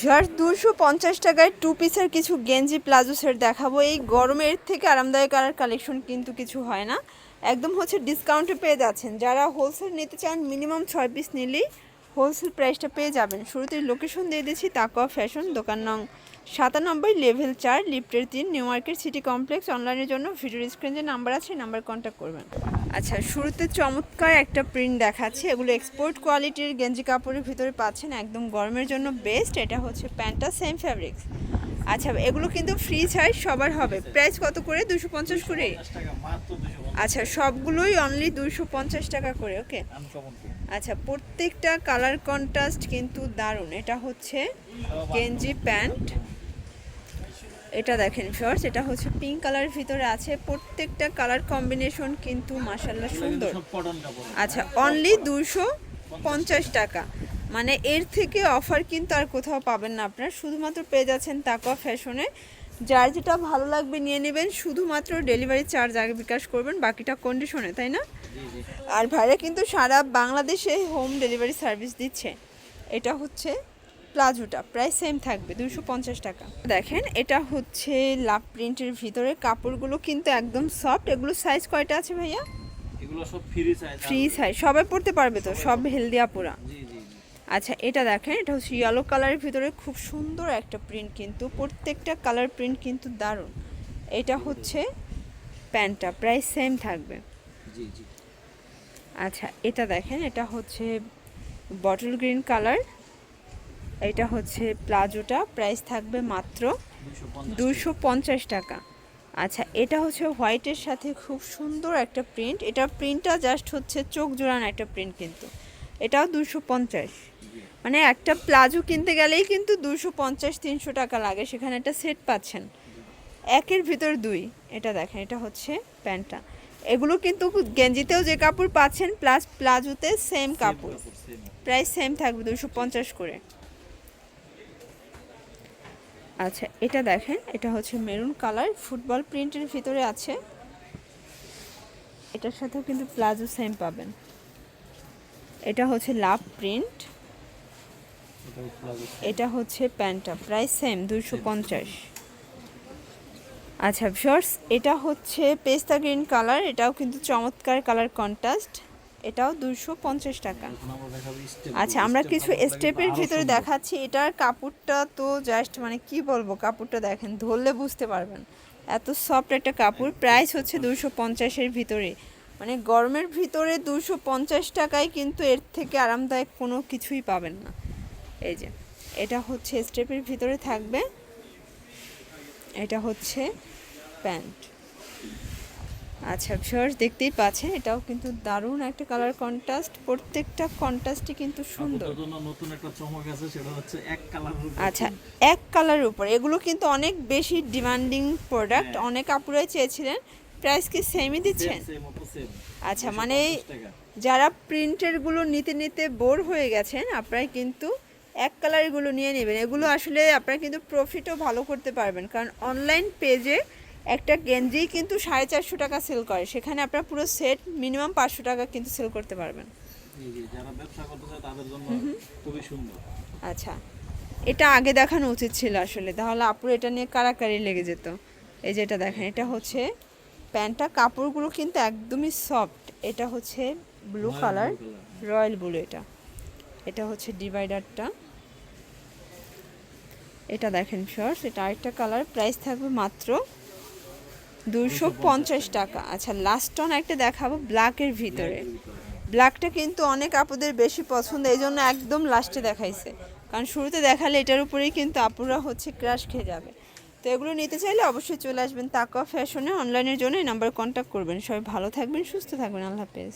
Viewers দুশো পঞ্চাশ। টাকায় টু পিসের কিছু গেঞ্জি প্লাজো সেট দেখাবো। এই গরমের থেকে আরামদায়ক আর কালেকশন কিন্তু কিছু হয় না। একদম হচ্ছে ডিসকাউন্টে পেয়ে যাচ্ছেন। যারা হোলসেল নিতে চান মিনিমাম ছয় পিস নিলেই হোলসেল প্রাইসটা পেয়ে যাবেন। শুরুতে লোকেশন দিয়ে দিচ্ছি তাকোয়া ফ্যাশন দোকান নং সাতানব্বই লেভেল চার লিফটের তিন নিউ মার্কেট সিটি কমপ্লেক্স অনলাইনের জন্য ভিডিও স্ক্রিনে যে নাম্বার আছে নাম্বার কন্ট্যাক্ট করবেন। আচ্ছা শুরুতে চমৎকার একটা প্রিন্ট দেখাচ্ছি। এগুলো এক্সপোর্ট কোয়ালিটির গেঞ্জি কাপড়ের ভিতরে পাচ্ছেন একদম গরমের জন্য বেস্ট এটা হচ্ছে প্যান্টটা সেম ফ্যাব্রিক্স আচ্ছা এগুলো কিন্তু ফ্রি সাইজ সবার হবে। প্রাইস কত করে? দুশো পঞ্চাশ করে আচ্ছা সবগুলোই অনলি দুশো পঞ্চাশ টাকা করে ওকে আচ্ছা প্রত্যেকটা কালার কন্ট্রাস্ট কিন্তু দারুণ। এটা হচ্ছে গেঞ্জি প্যান্ট। এটা দেখেন শর্টস এটা হচ্ছে পিঙ্ক কালারের ভিতরে আছে। প্রত্যেকটা কালার কম্বিনেশন কিন্তু মাসাল্লাহ সুন্দর। আচ্ছা অনলি দুশো পঞ্চাশ টাকা। মানে এর থেকে অফার কিন্তু আর কোথাও পাবেন না আপনার। শুধুমাত্র পেয়ে যাচ্ছেন তাকওয়া ফ্যাশনে। যার যেটা ভালো লাগবে নিয়ে নেবেন। শুধুমাত্র ডেলিভারি চার্জ আগে বিকাশ করবেন, বাকিটা কন্ডিশনে তাই না? আর ভাইরা কিন্তু সারা বাংলাদেশে হোম ডেলিভারি সার্ভিস দিচ্ছে। এটা হচ্ছে প্লাজোটা প্রায় সেম থাকবে দুশো পঞ্চাশ টাকা। দেখেন এটা হচ্ছে লাভ প্রিন্টের ভিতরে কাপড়গুলো কিন্তু একদম সফট এগুলো সাইজ কয়টা আছে ভাইয়া? এগুলো সব ফ্রি সাইজ ফ্রি সাইজ সবাই পড়তে পারবে তো? সব হেলদি আপুরা। আচ্ছা এটা দেখেন এটা হচ্ছে ইয়েলো কালারের ভিতরে খুব সুন্দর একটা প্রিন্ট কিন্তু প্রত্যেকটা কালার প্রিন্ট কিন্তু দারুণ। এটা হচ্ছে প্যান্টটা প্রায় সেম থাকবে। আচ্ছা এটা দেখেন এটা হচ্ছে বটল গ্রিন কালার এটা হচ্ছে প্লাজোটা প্রাইস থাকবে মাত্র দুশো পঞ্চাশ টাকা। আচ্ছা এটা হচ্ছে হোয়াইটের সাথে খুব সুন্দর একটা প্রিন্ট এটা প্রিন্টটা জাস্ট হচ্ছে চোখ জোড়ানো একটা প্রিন্ট কিন্তু। এটাও দুশো পঞ্চাশ। মানে একটা প্লাজো কিনতে গেলেই কিন্তু দুশো পঞ্চাশ তিনশো টাকা লাগে। সেখানে একটা সেট পাচ্ছেন। একের ভিতর দুই। এটা দেখেন এটা হচ্ছে প্যান্টটা। এগুলো কিন্তু গেঞ্জিতেও যে কাপড় পাচ্ছেন প্লাস প্লাজোতে সেম কাপড়। প্রাইস সেম থাকবে দুশো পঞ্চাশ করে। আচ্ছা এটা দেখেন, এটা হচ্ছে মেরুন কালার, ফুটবল প্রিন্টের ভিতরে আছে। এটার সাথেও কিন্তু প্লাজো সেম পাবেন। এটা হচ্ছে লাভ প্রিন্ট। এটা হচ্ছে প্যান্টটা, প্রাইস সেম দুশো পঞ্চাশ। আচ্ছা শর্টস এটা হচ্ছে পেস্তা গ্রিন কালার, এটাও কিন্তু চমৎকার কালার কন্ট্রাস্ট। এটাও দুশো পঞ্চাশ টাকা। আচ্ছা আমরা কিছু স্টেপের ভিতরে দেখাচ্ছি। এটার কাপড়টা তো জাস্ট মানে কি বলব কাপড়টা দেখেন ধরলে বুঝতে পারবেন। এত সফট একটা কাপড় প্রাইস হচ্ছে দুশো পঞ্চাশের ভিতরে। মানে গরমের ভিতরে দুশো পঞ্চাশ টাকায় কিন্তু এর থেকে আরামদায়ক কোনো কিছুই পাবেন না। এই যে এটা হচ্ছে স্টেপের ভিতরে থাকবে। এটা হচ্ছে প্যান্ট। আচ্ছা ভিউয়ার্স দেখতেই পাচ্ছেন এটাও কিন্তু দারুণ একটা কালার কন্ট্রাস্ট প্রত্যেকটা কন্ট্রাস্টই কিন্তু সুন্দর। নতুন একটা চমক আছে সেটা হচ্ছে এক কালার আচ্ছা এক কালারের উপর। এগুলো কিন্তু অনেক বেশি ডিমান্ডিং প্রোডাক্ট হ্যাঁ। অনেক আপুরাই চেয়েছিলেন। প্রাইস কি সেমই দিচ্ছেন? আচ্ছা মানে যারা প্রিন্টেরগুলো নিতে নিতে বোর হয়ে গেছেন আপনারা কিন্তু এক কালারগুলো নিয়ে নেবেন। এগুলো আসলে আপনারা কিন্তু প্রফিটও ভালো করতে পারবেন। কারণ অনলাইন পেজে একটা গেঞ্জি কিন্তু সাড়ে চারশো টাকা সেল করে। সেখানে আপনার পুরো সেট মিনিমাম পাঁচশো টাকা কিন্তু সেল করতে পারবেন। জি জি যারা ব্যবসা করতে চায় তাদের জন্য খুবই সুন্দর। আচ্ছা। এটা আগে দেখানো উচিত ছিল আসলে। তাহলে আপুর এটা নিয়ে কারাকারি লেগে যেত। এই যেটা দেখেন এটা হচ্ছে প্যান্টটা। কাপড়গুলো কিন্তু একদমই সফট এটা হচ্ছে ব্লু কালার রয়্যাল ব্লু এটা। এটা হচ্ছে ডিভাইডারটা এটা দেখেন শর্টস এটা আরেকটা কালার প্রাইস থাকবে মাত্র দুশো পঞ্চাশ টাকা। আচ্ছা লাস্ট অন একটা দেখাবো ব্ল্যাকের ভিতরে। ব্ল্যাকটা কিন্তু অনেক আপুদের বেশি পছন্দ, এই জন্য একদম লাস্টে দেখাইছে। কারণ শুরুতে দেখালে এটার উপরেই কিন্তু আপুরা হচ্ছে ক্রাশ খেয়ে যাবে। তো এগুলো নিতে চাইলে অবশ্যই চলে আসবেন তাকওয়া ফ্যাশনে অনলাইনের জন্য নাম্বার কন্ট্যাক্ট করবেন। সবাই ভালো থাকবেন, সুস্থ থাকবেন, আল্লাহ হাফেজ।